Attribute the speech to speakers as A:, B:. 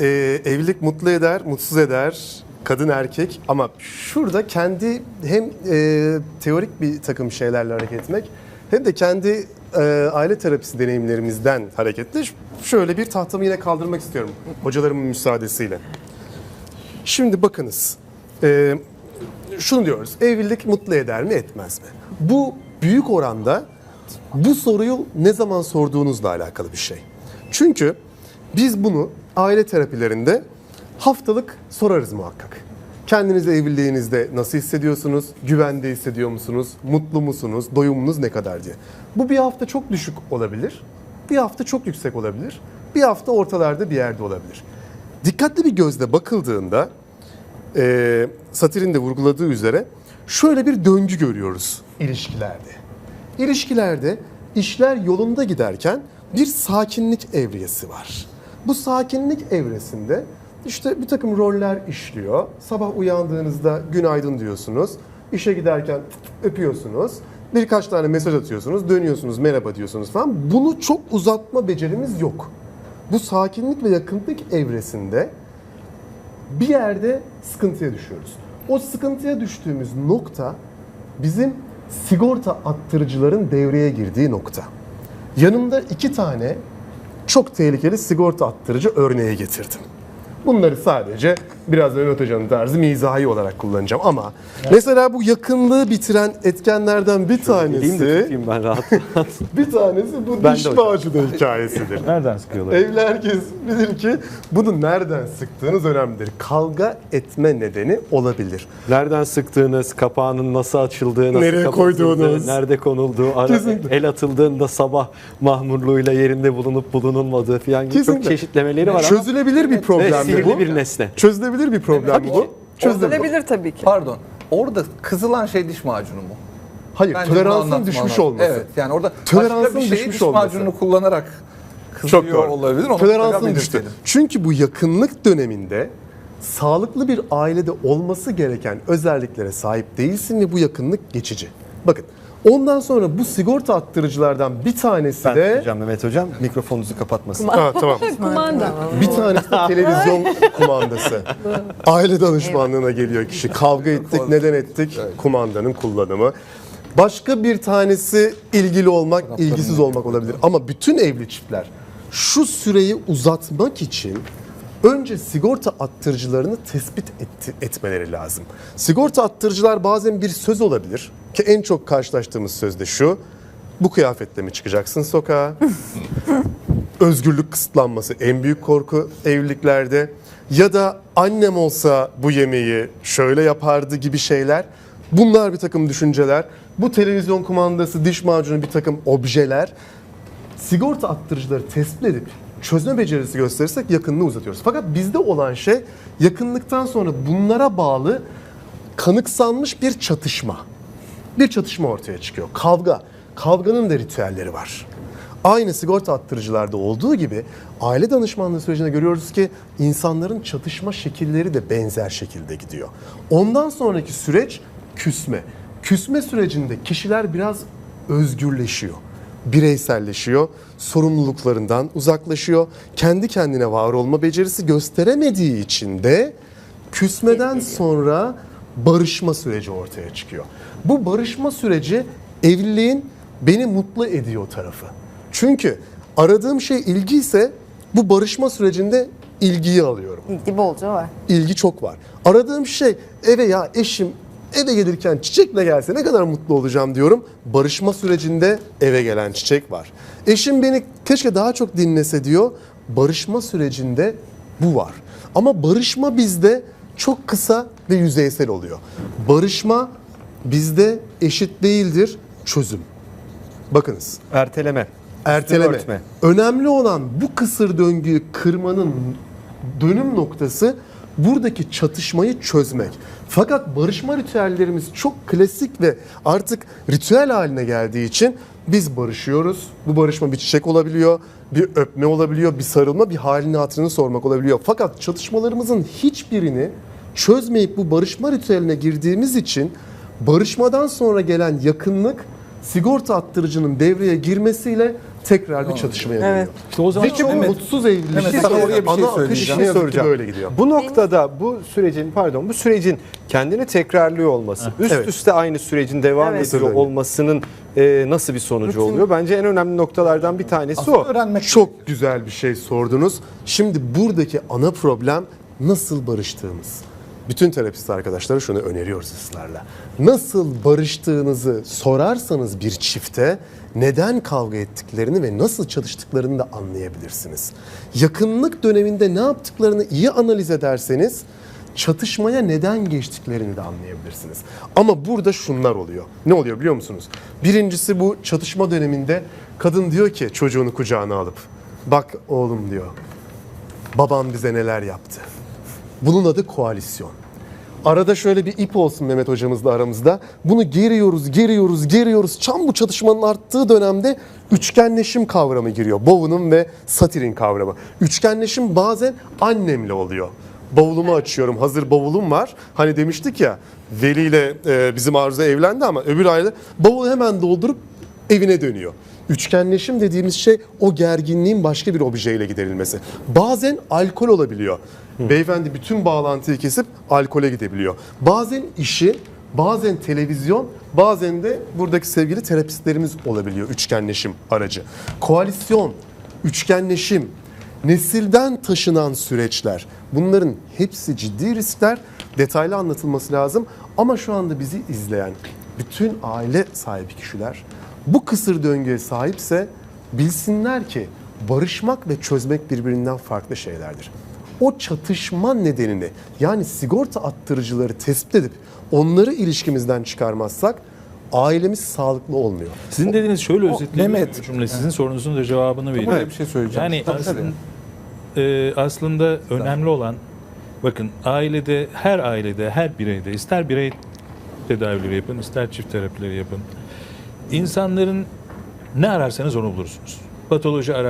A: e, evlilik mutlu eder, mutsuz eder kadın erkek ama şurada kendi hem e, teorik bir takım şeylerle hareket etmek hem de kendi e, aile terapisi deneyimlerimizden hareketle şöyle bir tahtamı yine kaldırmak istiyorum hocalarımın müsaadesiyle. Şimdi bakınız e, şunu diyoruz evlilik mutlu eder mi etmez mi? Bu büyük oranda bu soruyu ne zaman sorduğunuzla alakalı bir şey. Çünkü biz bunu aile terapilerinde haftalık sorarız muhakkak. Kendinizi evliliğinizde nasıl hissediyorsunuz? Güvende hissediyor musunuz? Mutlu musunuz? Doyumunuz ne kadar diye. Bu bir hafta çok düşük olabilir. Bir hafta çok yüksek olabilir. Bir hafta ortalarda bir yerde olabilir. Dikkatli bir gözle bakıldığında e, Satürn'in de vurguladığı üzere şöyle bir döngü görüyoruz ilişkilerde. İlişkilerde işler yolunda giderken bir sakinlik evresi var. Bu sakinlik evresinde işte bir takım roller işliyor. Sabah uyandığınızda günaydın diyorsunuz. İşe giderken öpüyorsunuz. Birkaç tane mesaj atıyorsunuz, dönüyorsunuz, merhaba diyorsunuz falan. Bunu çok uzatma becerimiz yok. Bu sakinlik ve yakınlık evresinde bir yerde sıkıntıya düşüyoruz. O sıkıntıya düştüğümüz nokta bizim sigorta attırıcıların devreye girdiği nokta. Yanımda iki tane çok tehlikeli sigorta attırıcı örneği getirdim. Bunları sadece biraz Mehmet Hoca'nın tarzı mizahi olarak kullanacağım ama mesela bu yakınlığı bitiren etkenlerden bir
B: Eleyim de
A: tanesi
B: tutayım ben rahat.
A: bir tanesi bu
B: Ben de
A: diş macunu hikayesidir.
C: Nereden sıkıyorlar?
A: Evli herkes bilir ki bunu nereden sıktığınız önemlidir. Kavga etme nedeni olabilir.
B: Nereden sıktığınız, kapağının nasıl açıldığı, nasıl
A: Nereye koyduğunuz.
B: nerede konulduğu, ara,
A: Kesinlikle.
B: el atıldığında sabah mahmurluğuyla yerinde bulunup bulunulmadığı falan gibi çok
A: Kesinlikle.
B: çeşitlemeleri var ama
A: Çözülebilir bir problem
B: sihirli
A: bu.
B: bir nesne.
A: Çözülebilir bir problem
D: Tabii
A: bu.
D: ki.
A: Çözülebilir.
E: Çözülebilir tabii ki.
D: Pardon. Orada kızılan şey diş macunu mu?
A: Hayır,
D: Bence
A: toleransın düşmüş olması.
D: Evet yani orada
A: Toleransın
D: başka bir şeyi
A: düşmüş
D: diş
A: olması.
D: macununu kullanarak kızıyor
A: Çok doğru.
D: olabilir. Onu
A: Toleransın düştü. Çünkü bu yakınlık döneminde sağlıklı bir ailede olması gereken özelliklere sahip değilsin ve bu yakınlık geçici. Bakın ondan sonra bu sigorta attırıcılardan bir tanesi
B: Ben
A: de
B: hocam Mehmet hocam mikrofonunuzu kapatmasın.
A: Ha, tamam.
E: Kumanda.
A: Bir tanesi de televizyon kumandası. Aile danışmanlığına geliyor kişi. Kavga ettik, neden ettik? Kumandanın kullanımı. Başka bir tanesi ilgili olmak, ilgisiz olmak olabilir. Ama bütün evli çiftler şu süreyi uzatmak için önce sigorta attırıcılarını tespit etti- etmeleri lazım. Sigorta attırıcılar bazen bir söz olabilir ki en çok karşılaştığımız söz de şu. Bu kıyafetle mi çıkacaksın sokağa? özgürlük kısıtlanması en büyük korku evliliklerde ya da annem olsa bu yemeği şöyle yapardı gibi şeyler. Bunlar bir takım düşünceler. Bu televizyon kumandası, diş macunu bir takım objeler. Sigorta attırıcıları tespit edip çözme becerisi gösterirsek yakınlığı uzatıyoruz. Fakat bizde olan şey yakınlıktan sonra bunlara bağlı kanıksanmış bir çatışma bir çatışma ortaya çıkıyor. Kavga. Kavganın da ritüelleri var. Aynı sigorta attırıcılarda olduğu gibi aile danışmanlığı sürecinde görüyoruz ki insanların çatışma şekilleri de benzer şekilde gidiyor. Ondan sonraki süreç küsme. Küsme sürecinde kişiler biraz özgürleşiyor. Bireyselleşiyor, sorumluluklarından uzaklaşıyor. Kendi kendine var olma becerisi gösteremediği için de küsmeden sonra barışma süreci ortaya çıkıyor. Bu barışma süreci evliliğin beni mutlu ediyor tarafı. Çünkü aradığım şey ilgi ise bu barışma sürecinde ilgiyi alıyorum.
E: İlgi bolca var.
A: İlgi çok var. Aradığım şey eve ya eşim eve gelirken çiçekle gelse ne kadar mutlu olacağım diyorum. Barışma sürecinde eve gelen çiçek var. Eşim beni keşke daha çok dinlese diyor. Barışma sürecinde bu var. Ama barışma bizde çok kısa ve yüzeysel oluyor. Barışma bizde eşit değildir çözüm. Bakınız
B: Erteleme.
A: erteleme.
B: Örtme.
A: Önemli olan bu kısır döngüyü kırmanın dönüm noktası buradaki çatışmayı çözmek. Fakat barışma ritüellerimiz çok klasik ve artık ritüel haline geldiği için biz barışıyoruz. Bu barışma bir çiçek olabiliyor, bir öpme olabiliyor, bir sarılma, bir halini hatırını sormak olabiliyor. Fakat çatışmalarımızın hiçbirini çözmeyip bu barışma ritüeline girdiğimiz için barışmadan sonra gelen yakınlık sigorta attırıcının devreye girmesiyle tekrar bir çatışmaya dönüyor.
E: Evet.
B: İşte o zaman
A: Ve çok
D: Mehmet-
A: mutsuz evlilik.
D: Mehmet, sana oraya bir şey söyleyeceğim.
B: şey soracağım.
A: böyle gidiyor.
B: Bu noktada bu sürecin pardon bu sürecin kendini tekrarlıyor olması, üst
A: Evet.
B: üste aynı sürecin devam
E: Evet.
B: ediyor olmasının e, nasıl bir sonucu oluyor? Bence en önemli noktalardan bir tanesi o.
D: Öğrenmek
A: Çok güzel bir şey sordunuz. Şimdi buradaki ana problem nasıl barıştığımız. Bütün terapist arkadaşlara şunu öneriyoruz ısrarla. Nasıl barıştığınızı sorarsanız bir çifte neden kavga ettiklerini ve nasıl çalıştıklarını da anlayabilirsiniz. Yakınlık döneminde ne yaptıklarını iyi analiz ederseniz çatışmaya neden geçtiklerini de anlayabilirsiniz. Ama burada şunlar oluyor. Ne oluyor biliyor musunuz? Birincisi bu çatışma döneminde kadın diyor ki çocuğunu kucağına alıp bak oğlum diyor babam bize neler yaptı. Bunun adı koalisyon. Arada şöyle bir ip olsun Mehmet hocamızla aramızda. Bunu geriyoruz, geriyoruz, geriyoruz. Tam bu çatışmanın arttığı dönemde üçgenleşim kavramı giriyor. Bowen'ın ve Satyr'in kavramı. Üçgenleşim bazen annemle oluyor. Bavulumu açıyorum. Hazır bavulum var. Hani demiştik ya Veli ile e, bizim Arzu evlendi ama öbür aile bavulu hemen doldurup evine dönüyor. Üçgenleşim dediğimiz şey o gerginliğin başka bir objeyle giderilmesi. Bazen alkol olabiliyor. Beyefendi bütün bağlantıyı kesip alkole gidebiliyor. Bazen işi, bazen televizyon, bazen de buradaki sevgili terapistlerimiz olabiliyor üçgenleşim aracı. Koalisyon, üçgenleşim, nesilden taşınan süreçler. Bunların hepsi ciddi riskler. Detaylı anlatılması lazım. Ama şu anda bizi izleyen bütün aile sahibi kişiler bu kısır döngüye sahipse bilsinler ki barışmak ve çözmek birbirinden farklı şeylerdir. O çatışma nedenini yani sigorta attırıcıları tespit edip onları ilişkimizden çıkarmazsak ailemiz sağlıklı olmuyor.
C: Sizin dediğiniz şöyle özetleyeyim.
D: Mehmet.
C: cümle sizin sorunuzun da cevabını vereyim.
D: Böyle bir şey söyleyeceğim.
C: Yani
D: Tabii,
C: aslında,
D: tabii.
C: e, aslında önemli olan bakın ailede her ailede her bireyde ister birey tedavileri yapın ister çift terapileri yapın. İnsanların ne ararsanız onu bulursunuz. Patoloji arar